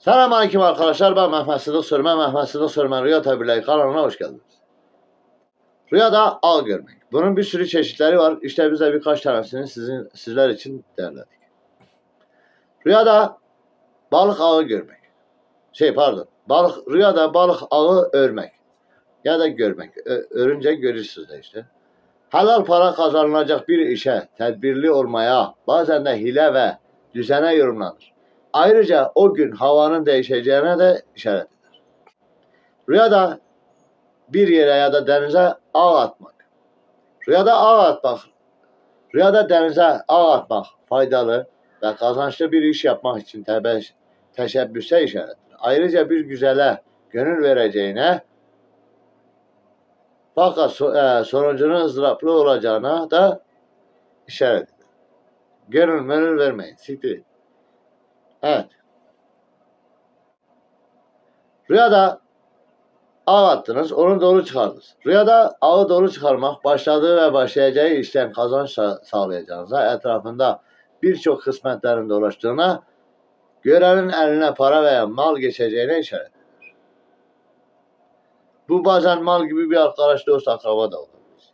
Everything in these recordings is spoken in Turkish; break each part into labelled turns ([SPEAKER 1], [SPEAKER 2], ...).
[SPEAKER 1] Selamünaleyküm arkadaşlar. Ben Mehmet Sıdık Sürmen. Mehmet Sıdık Sürmen Rüya Tabirleri kanalına hoş geldiniz. Rüyada al görmek. Bunun bir sürü çeşitleri var. İşte bize birkaç tanesini sizin sizler için derledik. Rüyada balık ağı görmek. Şey pardon. Balık rüyada balık ağı örmek. Ya da görmek. Ö- örünce görürsünüz de işte. Halal para kazanılacak bir işe tedbirli olmaya, bazen de hile ve düzene yorumlanır. Ayrıca o gün havanın değişeceğine de işaret eder. Rüyada bir yere ya da denize ağ atmak. Rüyada ağ atmak, rüyada denize ağ atmak faydalı ve kazançlı bir iş yapmak için tebe, teşebbüse işarettir. Ayrıca bir güzele gönül vereceğine fakat e, sonucunun ızdıraplı olacağına da işaret eder. Gönül menül vermeyin. Siktir. Et. Evet. Rüyada ağ attınız, onu doğru çıkardınız. Rüyada ağı doğru çıkarmak, başladığı ve başlayacağı işten kazanç sa- sağlayacağınıza, etrafında birçok kısmetlerin dolaştığına, görenin eline para veya mal geçeceğine işaret eder. Bu bazen mal gibi bir arkadaş, dost, akraba da olabilir.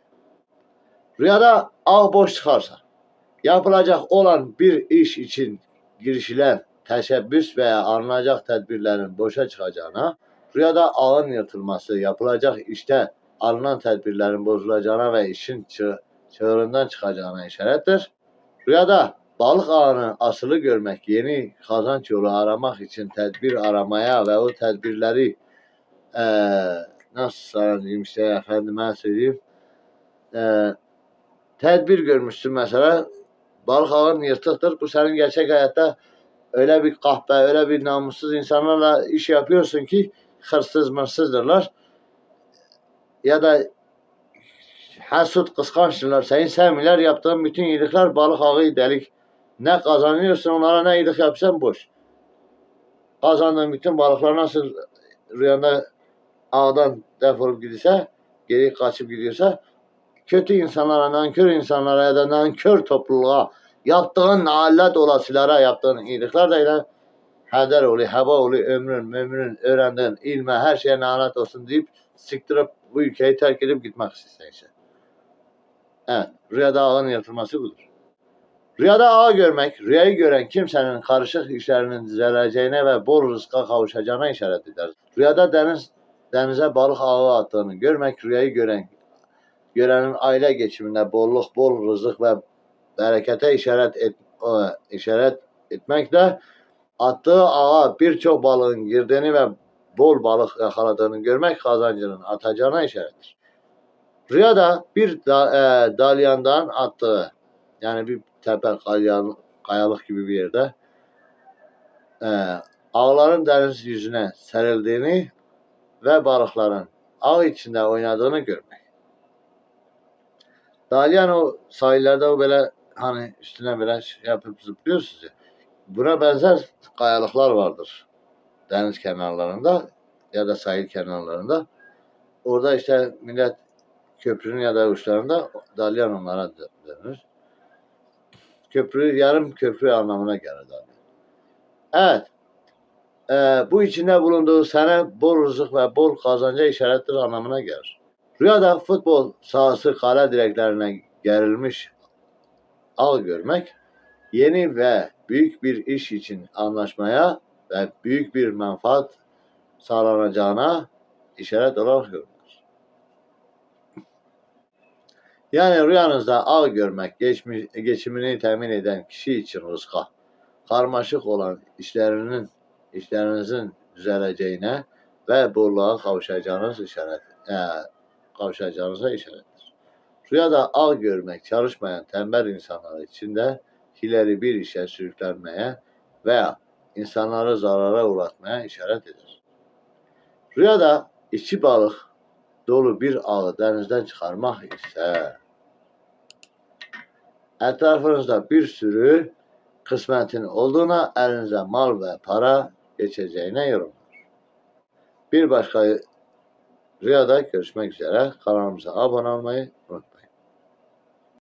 [SPEAKER 1] Rüyada ağ boş çıkarsa, yapılacak olan bir iş için girişilen teşebbüs veya alınacak tedbirlerin boşa çıkacağına, rüyada ağın yırtılması, yapılacak işte alınan tedbirlerin bozulacağına ve işin çığ, çığırından çıkacağına işarettir. Rüyada balık ağını asılı görmek, yeni kazanç yolu aramak için tedbir aramaya ve o tedbirleri eee nasıl sana diyeyim işte efendime söyleyeyim eee tedbir görmüşsün mesela balık ağın yırtıktır. Bu senin gerçek hayatta öyle bir kahpe, öyle bir namussuz insanlarla iş yapıyorsun ki hırsız mırsızdırlar. Ya da hasut kıskançtırlar. Seni sevmiyorlar. Yaptığın bütün iyilikler balık ağı delik. Ne kazanıyorsun onlara ne iyilik yapsan boş. Kazandığın bütün balıklar nasıl rüyanda ağdan defolup gidiyorsa, geri kaçıp gidiyorsa kötü insanlara, nankör insanlara ya da nankör topluluğa yaptığın nalet olasılara yaptığın iyilikler de yine heder oluyor, heba oluyor, ömrün, memnun, öğrendiğin ilme, her şeye lanet olsun deyip siktirip bu ülkeyi terk edip gitmek işte. Evet, rüyada ağın yatırması budur. Rüyada ağ görmek, rüyayı gören kimsenin karışık işlerinin düzeleceğine ve bol rızka kavuşacağına işaret eder. Rüyada deniz denize balık ağı attığını görmek, rüyayı gören görenin aile geçiminde bolluk, bol rızık ve berekete işaret et, e, işaret etmekle attığı ağa birçok balığın girdiğini ve bol balık yakaladığını görmek kazancının atacağına işarettir. Rüyada bir da, e, dalyandan attığı yani bir tepe kayan, kayalık gibi bir yerde e, ağların deniz yüzüne serildiğini ve balıkların ağ içinde oynadığını görmek. Dalyan o sahillerde o böyle hani üstüne böyle şey yapıp zıplıyorsunuz ya. Buna benzer kayalıklar vardır. Deniz kenarlarında ya da sahil kenarlarında. Orada işte millet köprünün ya da uçlarında dalyan onlara de- denir. Köprü yarım köprü anlamına gelir dalyan. Evet. Ee, bu içinde bulunduğu sene bol rızık ve bol kazanca işarettir anlamına gelir. Rüyada futbol sahası kale direklerine gerilmiş al görmek, yeni ve büyük bir iş için anlaşmaya ve büyük bir menfaat sağlanacağına işaret olarak görülür. Yani rüyanızda ağ görmek, geçmiş, geçimini temin eden kişi için rızka, karmaşık olan işlerinin, işlerinizin düzeleceğine ve bolluğa kavuşacağınız işaret, e, kavuşacağınıza işarettir. Rüyada ağ görmek çalışmayan tembel insanlar için de hileli bir işe sürüklenmeye veya insanları zarara uğratmaya işaret eder. Rüyada içi balık dolu bir ağı denizden çıkarmak ise etrafınızda bir sürü kısmetin olduğuna, elinize mal ve para geçeceğine yorumlar. Bir başka rüyada görüşmek üzere. Kanalımıza abone olmayı,